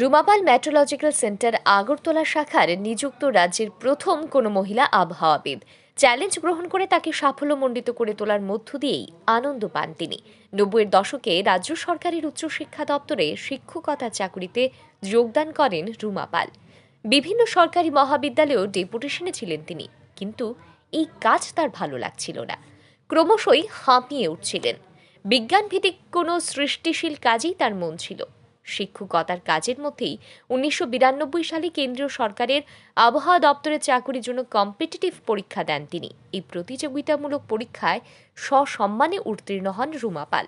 রুমাপাল meteorological centre Agartala শাখার নিযুক্ত রাজ্যের প্রথম কোনো মহিলা আবহাওয়াবিদ। চ্যালেঞ্জ গ্রহণ করে তাকে সাফল্যমণ্ডিত করে তোলার মধ্য দিয়েই আনন্দ পান তিনি। নব্বইয়ের দশকে রাজ্য সরকারের উচ্চশিক্ষা দপ্তরে শিক্ষকতার চাকুরিতে যোগদান করেন রুমাপাল। বিভিন্ন সরকারি মহাবিদ্যালয়েও ডেপুটেশনে ছিলেন তিনি, কিন্তু এই কাজ তার ভালো লাগছিল না। ক্রমশই হাঁপিয়ে উঠছিলেন। বিজ্ঞানভিত্তিক কোনো সৃষ্টিশীল কাজেই তার মন ছিল। শিক্ষকতার কাজের মধ্যেই উনিশশো বিরানব্বই সালে কেন্দ্রীয় সরকারের আবহাওয়া দপ্তরের চাকুরির জন্য কম্পিটিটিভ পরীক্ষা দেন তিনি। এই প্রতিযোগিতামূলক পরীক্ষায় সসম্মানে উত্তীর্ণ হন রুমা পাল।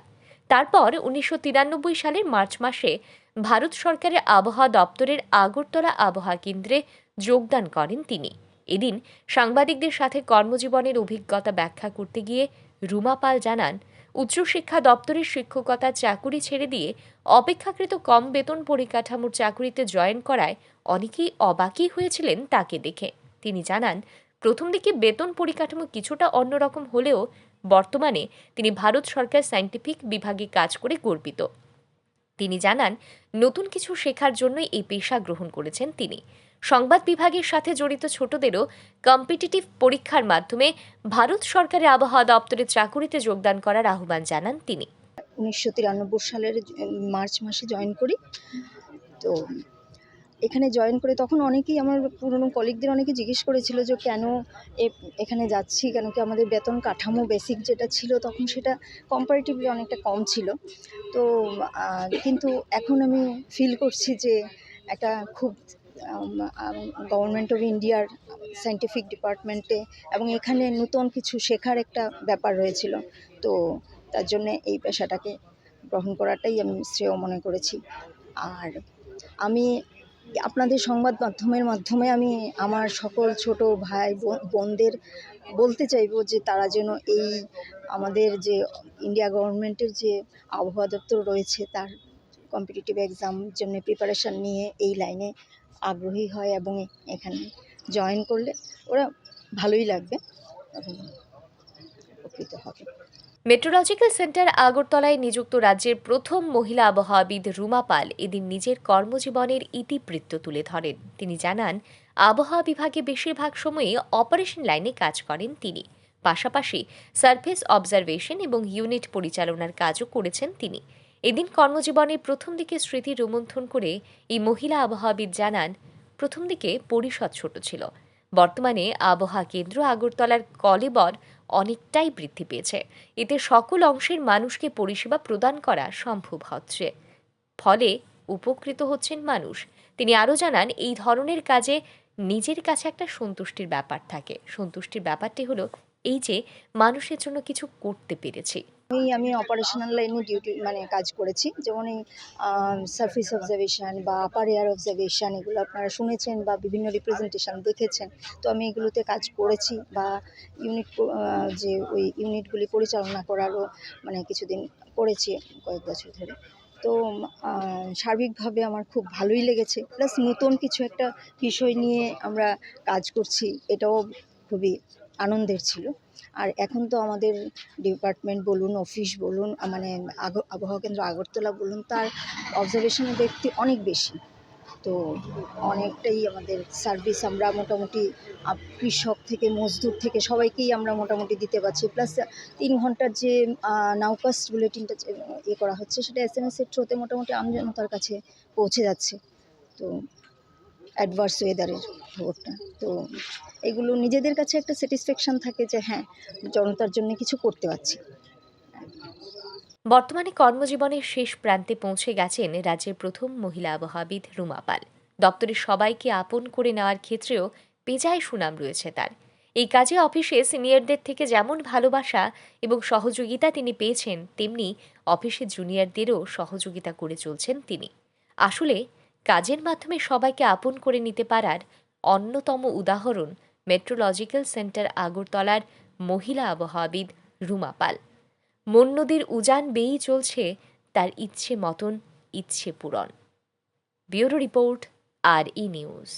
তারপর উনিশশো তিরানব্বই সালের মার্চ মাসে ভারত সরকারের আবহাওয়া দপ্তরের আগরতলা আবহাওয়া কেন্দ্রে যোগদান করেন তিনি। এদিন সাংবাদিকদের সাথে কর্মজীবনের অভিজ্ঞতা ব্যাখ্যা করতে গিয়ে রুমা পাল জানান উচ্চশিক্ষা দপ্তরের শিক্ষকতা চাকুরি ছেড়ে দিয়ে অপেক্ষাকৃত কম বেতন পরিকাঠামোর চাকুরিতে জয়েন করায় অনেকেই অবাকই হয়েছিলেন তাকে দেখে। তিনি জানান, প্রথম দিকে বেতন পরিকাঠামো কিছুটা অন্যরকম হলেও বর্তমানে তিনি ভারত সরকার সায়েন্টিফিক বিভাগে কাজ করে গর্বিত। তিনি জানান, নতুন কিছু শেখার জন্যই এই পেশা গ্রহণ করেছেন তিনি। সংবাদ বিভাগের সাথে জড়িত ছোটদেরও কম্পিটিটিভ পরীক্ষার মাধ্যমে ভারত সরকারের আবহাওয়া দপ্তরে চাকুরিতে যোগদান করার আহ্বান জানান তিনি। উনিশশো তিরানব্বই সালের মার্চ মাসে জয়েন করি। তো এখানে জয়েন করে তখন অনেকেই আমার পুরনো কলিগদের অনেকে জিজ্ঞেস করেছিল যে কেন এখানে যাচ্ছি, কেন কি আমাদের বেতন কাঠামো বেসিক যেটা ছিল তখন সেটা কম্পারেটিভলি অনেকটা কম ছিল। তো কিন্তু এখন আমি ফিল করছি যে একটা খুব গভর্নমেন্ট অফ ইন্ডিয়ার সায়েন্টিফিক ডিপার্টমেন্টে এবং এখানে নতুন কিছু শেখার একটা ব্যাপার রয়েছিল। তো তার জন্য এই পেশাটাকে গ্রহণ করাটাই আমি শ্রেয় মনে করেছি। আর আমি আপনাদের সংবাদ মাধ্যমের মাধ্যমে আমি আমার সকল ছোট ভাই বোন- বোনদের বলতে চাইব যে তারা যেন এই আমাদের যে ইন্ডিয়া গভর্নমেন্টের যে আবহাওয়া দপ্তর রয়েছে, তার কম্পিটিটিভ এক্সাম জন্য প্রিপারেশান নিয়ে এই লাইনে আগ্রহী হয় এবং এখানে জয়েন করলে ওরা ভালোই লাগবে এবং উপকৃত হবে। মেট্রোলজিক্যাল সেন্টার আগরতলায় নিযুক্ত রাজ্যের প্রথম মহিলা আবহাওয়াবিদ রুমা পাল এদিন নিজের কর্মজীবনের ইতিবৃত্ত তুলে ধরেন। তিনি জানান, আবহাওয়া বিভাগে বেশিরভাগ সময়ে অপারেশন লাইনে কাজ করেন তিনি। পাশাপাশি সার্ফেস অবজারভেশন এবং ইউনিট পরিচালনার কাজও করেছেন তিনি। এদিন কর্মজীবনের প্রথম দিকে স্মৃতি রোমন্থন করে এই মহিলা আবহাওয়াবিদ জানান, প্রথম দিকে পরিষদ ছোট ছিল বর্তমানে আবহাওয়া কেন্দ্র আগরতলার কলেবর অনেকটাই বৃদ্ধি পেয়েছে। এতে সকল অংশের মানুষকে পরিষেবা প্রদান করা সম্ভব হচ্ছে। ফলে উপকৃত হচ্ছেন মানুষ। তিনি আরও জানান, এই ধরনের কাজে নিজের কাছে একটা সন্তুষ্টির ব্যাপার থাকে। সন্তুষ্টির ব্যাপারটি হলো এই যে, মানুষের জন্য কিছু করতে পেরেছি। এই আমি অপারেশনাল লাইনে ডিউটি মানে কাজ করেছি। যেমন এই সার্ফেস অবজারভেশন বা আপার এয়ার অবজারভেশন এগুলো আপনারা শুনেছেন বা বিভিন্ন রিপ্রেজেন্টেশন দেখেছেন। তো আমি এগুলোতে কাজ করেছি বা ইউনিট যে ওই ইউনিটগুলি পরিচালনা করারও মানে কিছুদিন করেছি কয়েক বছর ধরে। তো সার্বিকভাবে আমার খুব ভালোই লেগেছে। প্লাস নতুন কিছু একটা বিষয় নিয়ে আমরা কাজ করছি, এটাও খুবই আনন্দের ছিল। আর এখন তো আমাদের ডিপার্টমেন্ট বলুন অফিস বলুন মানে আবহাওয়া কেন্দ্র আগরতলা বলুন, তার অবজারভেশনের ব্যক্তি অনেক বেশি। তো অনেকটাই আমাদের সার্ভিস আমরা মোটামুটি কৃষক থেকে, মজদুর থেকে সবাইকেই আমরা মোটামুটি দিতে পারছি। প্লাস তিন ঘণ্টার যে নাউকাস্ট বুলেটিনটা ইয়ে করা হচ্ছে, সেটা এস এম এসের থ্রোতে মোটামুটি আমজনতার কাছে পৌঁছে যাচ্ছে। তো অ্যাডভার্স ওয়েদারের খবরটা। তো এগুলো নিজেদের কাছে একটা স্যাটিসফ্যাকশান থাকে যে হ্যাঁ জনতার জন্য কিছু করতে পারছি। বর্তমানে কর্মজীবনের শেষ প্রান্তে পৌঁছে গেছেন রাজ্যের প্রথম মহিলা আবহাওয়াবিদ রুমা পাল। দপ্তরের সবাইকে আপন করে নেওয়ার ক্ষেত্রেও পেজায় সুনাম রয়েছে তার। এই কাজে অফিসে সিনিয়রদের থেকে যেমন ভালোবাসা এবং সহযোগিতা তিনি পেয়েছেন, তেমনি অফিসে জুনিয়রদেরও সহযোগিতা করে চলছেন তিনি। আসলে কাজের মাধ্যমে সবাইকে আপন করে নিতে পারার অন্যতম উদাহরণ মেট্রোলজিক্যাল সেন্টার আগরতলার মহিলা আবহাওয়াবিদ রুমা পাল। মন নদীর উজান বেয়েই চলছে তার ইচ্ছে মতন ইচ্ছে পূরণ। ব্যুরো রিপোর্ট, আর ই নিউজ।